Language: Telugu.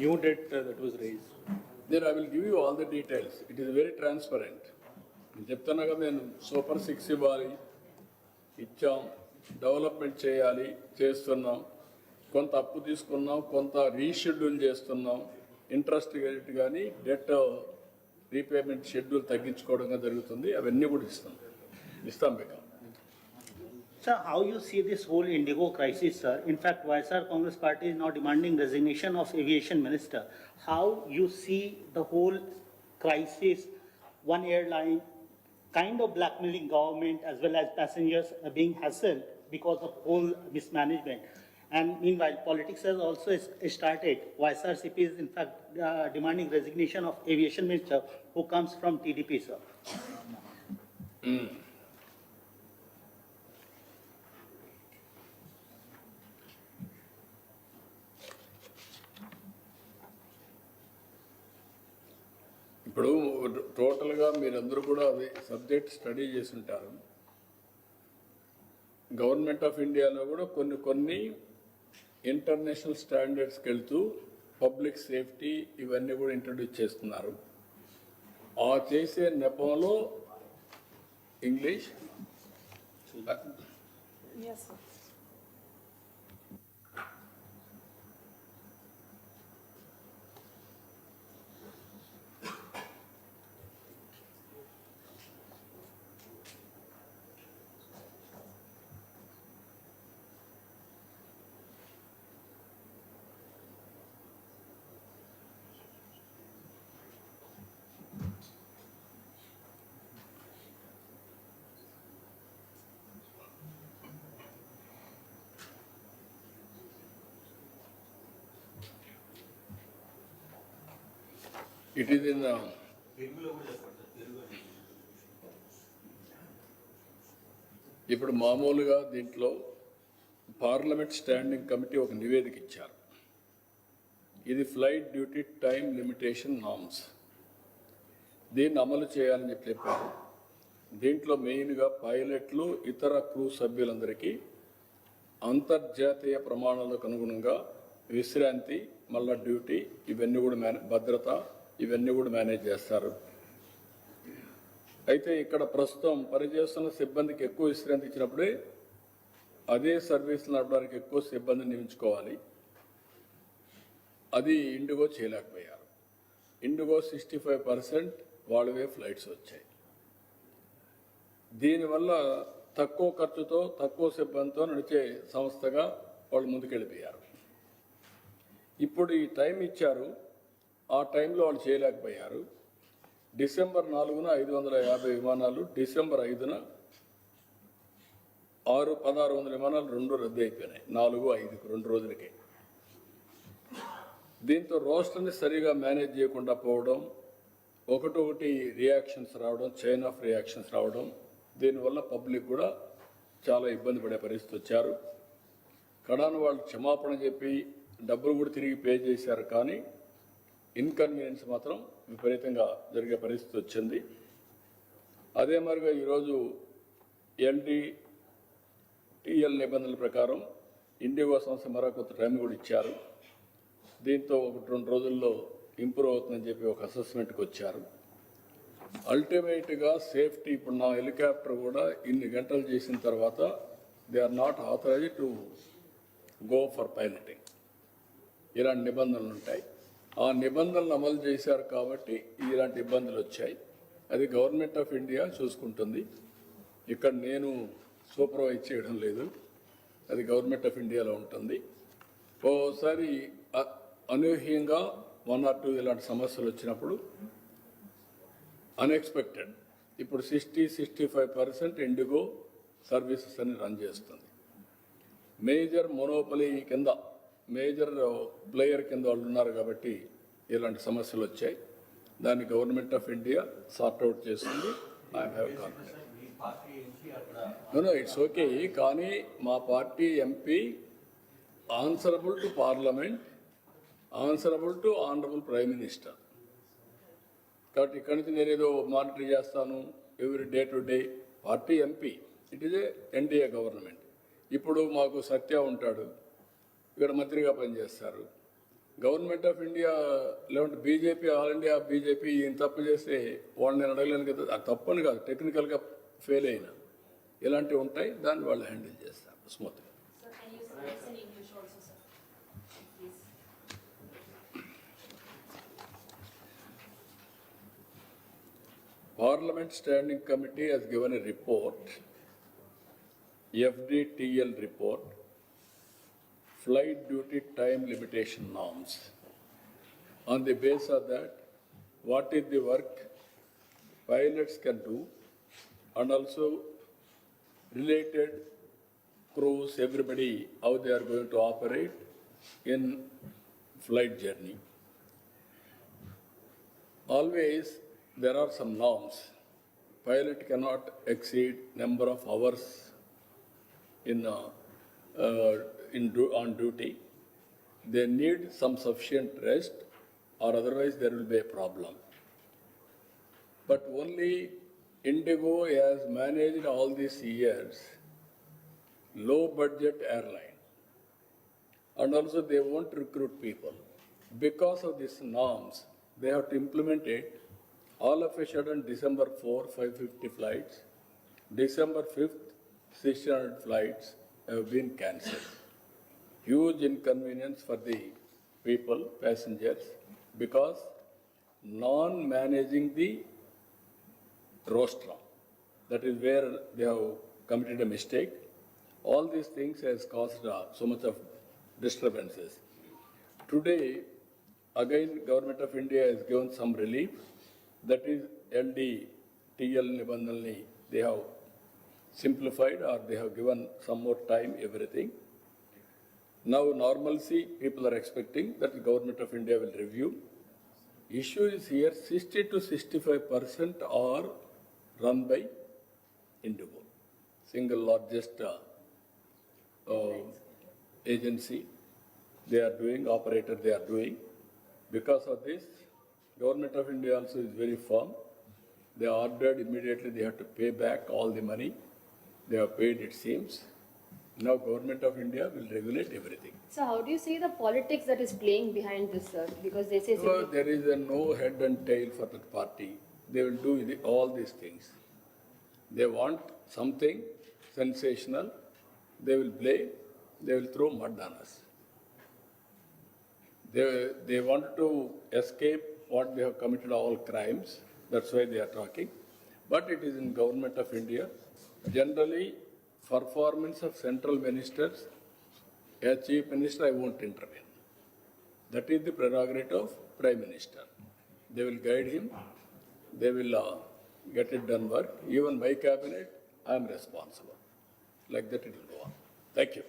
new debt uh, that was raised. Then I will give you all the details it is very transparent నేను చెప్తున్నా కదా నేను సూపర్ సిక్స్ ఇవ్వాలి ఇచ్చాం డెవలప్మెంట్ చేయాలి చేస్తున్నాం. కొంత అప్పు తీసుకున్నాం కొంత రీషెడ్యూల్ చేస్తున్నాం. ఇంట్రెస్ట్ రేట్ కానీ డెట్ రీపేమెంట్ షెడ్యూల్ తగ్గించుకోవడం జరుగుతుంది. అవన్నీ కూడా ఇస్తాం. ఇస్తాం మీకు Sir, how you see this whole Indigo crisis, sir? In fact, YSR Congress Party is now demanding resignation of aviation minister. How you see the whole crisis, one airline kind of blackmailing government as well as passengers are being hassled because of whole mismanagement. And meanwhile, politics has also started. YSRCP is in fact uh, demanding resignation of aviation minister who comes from TDP, sir. ఇప్పుడు టోటల్గా మీరందరూ కూడా అది సబ్జెక్ట్ స్టడీ చేసి ఉంటారు గవర్నమెంట్ ఆఫ్ ఇండియాలో కూడా కొన్ని కొన్ని ఇంటర్నేషనల్ స్టాండర్డ్స్కి వెళ్తూ పబ్లిక్ సేఫ్టీ ఇవన్నీ కూడా ఇంట్రడ్యూస్ చేస్తున్నారు. ఆ చేసే నెపంలో ఇంగ్లీష్ ఇటు తిందాం. ఇప్పుడు మామూలుగా దీంట్లో పార్లమెంట్ స్టాండింగ్ కమిటీ ఒక నివేదిక ఇచ్చారు. ఇది flight duty time limitation norms. దీన్ని అమలు చేయాలని చెప్పి చెప్పారు. దీంట్లో మెయిన్గా పైలట్లు ఇతర క్రూ సభ్యులందరికీ అంతర్జాతీయ ప్రమాణాలకు అనుగుణంగా విశ్రాంతి మళ్ళా డ్యూటీ ఇవన్నీ కూడా మేనే భద్రత ఇవన్నీ కూడా మేనేజ్ చేస్తారు. అయితే ఇక్కడ ప్రస్తుతం పనిచేస్తున్న సిబ్బందికి ఎక్కువ విశ్రాంతి ఇచ్చినప్పుడే అదే సర్వీస్ నడపడానికి ఎక్కువ సిబ్బందిని నియమించుకోవాలి. అది ఇండిగో చేయలేకపోయారు. ఇండిగో సిక్స్టీ ఫైవ్ పర్సెంట్ వాళ్ళవే ఫ్లైట్స్ వచ్చాయి. దీనివల్ల తక్కువ ఖర్చుతో తక్కువ సిబ్బందితో నడిచే సంస్థగా వాళ్ళు ముందుకెళ్ళిపోయారు. ఇప్పుడు ఈ టైం ఇచ్చారు ఆ టైంలో వాళ్ళు చేయలేకపోయారు. డిసెంబర్ నాలుగున ఐదు వందల యాభై విమానాలు డిసెంబర్ ఐదున ఆరు పదహారు వందల విమానాలు రెండు రద్దు అయిపోయినాయి. నాలుగు ఐదుకు రెండు రోజులకే. దీంతో రోస్టర్ని సరిగా మేనేజ్ చేయకుండా పోవడం ఒకటొకటి రియాక్షన్స్ రావడం చైన్ ఆఫ్ రియాక్షన్స్ రావడం దీనివల్ల పబ్లిక్ కూడా చాలా ఇబ్బంది పడే పరిస్థితి వచ్చారు. కడాను వాళ్ళు క్షమాపణ చెప్పి డబ్బులు కూడా తిరిగి పే చేశారు కానీ ఇన్కన్వీనియన్స్ మాత్రం విపరీతంగా జరిగే పరిస్థితి వచ్చింది. అదే మరిగా ఈరోజు ఎల్డిటిఎల్ నిబంధనల ప్రకారం ఇండిగో సంస్థ మరొక కొంత టైం కూడా ఇచ్చారు. దీంతో ఒకటి రెండు రోజుల్లో ఇంప్రూవ్ అవుతుందని చెప్పి ఒక అసెస్మెంట్కి వచ్చారు. అల్టిమేట్గా సేఫ్టీ ఇప్పుడు నా హెలికాప్టర్ కూడా ఇన్ని గంటలు చేసిన తర్వాత they are not authorised to go for piloting. ఇలాంటి నిబంధనలు ఉంటాయి. ఆ నిబంధనలు అమలు చేశారు కాబట్టి ఇలాంటి ఇబ్బందులు వచ్చాయి. అది గవర్నమెంట్ ఆఫ్ ఇండియా చూసుకుంటుంది. ఇక్కడ నేను సూపర్వైజ్ చేయడం లేదు. అది గవర్నమెంట్ ఆఫ్ ఇండియాలో ఉంటుంది. ఓసారి అనూహ్యంగా వన్ ఆర్ టూ ఇలాంటి సమస్యలు వచ్చినప్పుడు అన్ఎక్స్పెక్టెడ్ ఇప్పుడు sixty sixty five percent IndiGo services అని రన్ చేస్తుంది. మేజర్ మొనోపలి కింద మేజర్ ప్లేయర్ కింద వాళ్ళు ఉన్నారు కాబట్టి ఇలాంటి సమస్యలు వచ్చాయి. దాన్ని government of India sort out చేస్తుంది I have confidence no it's okay కానీ మా party MP answerable to parliament answerable to honourable prime minister కాబట్టి ఇక్కడి నుంచి నేను ఏదో మానిటర్ చేస్తాను every day to day party MP it is a NDA government ఇప్పుడు మాకు సత్య ఉంటాడు. ఇక్కడ మంత్రిగా పనిచేస్తారు. గవర్నమెంట్ ఆఫ్ ఇండియా లేదంటే బీజేపీ ఆల్ ఇండియా బీజేపీ ఈయన తప్పు చేస్తే వాళ్ళని నేను అడగలేను కదా. అది తప్పని కాదు టెక్నికల్గా ఫెయిల్ అయినా. ఇలాంటివి ఉంటాయి దాన్ని వాళ్ళు హ్యాండిల్ చేస్తారు. స్మూత్గా? Please. Parliament Standing Committee has given a report, FDTL report, flight duty time limitation norms. On the basis of that, what is the work pilots can do and also related crews, everybody, how they are going to operate in flight journey always there are some norms. Pilot cannot exceed number of hours in, a, uh, in, on duty. They need some sufficient rest or otherwise there will be a problem. But only Indigo has managed all these years low budget airline and also they won't recruit people. Because of these norms, they have to implement it. All of a sudden, December 4, 550 flights, December 5th, 600 flights have been cancelled. Huge inconvenience for the people, passengers, because non-managing the rostrum. That is where they have committed a mistake. All these things has caused uh, so much of disturbances. Today, again, Government of India has given some relief. That is LD, TL Nibandanli, they have simplified or they have given some more time, everything. Now normalcy, people are expecting that the Government of India will review. Issue is here, sixty to sixty-five percent are run by Indigo, single largest uh, uh, agency. They are doing, operator they are doing. Because of this, Government of India also is very firm. They ordered immediately they have to pay back all the money. They have paid, it seems. Now Government of India will regulate everything. So how do you see the politics that is playing behind this, sir? Because they say So there is a no head and tail for the party. They will do the- all these things. They want something sensational, they will blame, they will throw mud on us. They, they want to escape what they have committed all crimes, that's why they are talking. But it is in government of India. Generally, performance of central ministers, a chief minister, I won't intervene. That is the prerogative of prime minister. They will guide him. They will uh, get it done work. Even my cabinet, I am responsible. Like that it will go on. Thank you.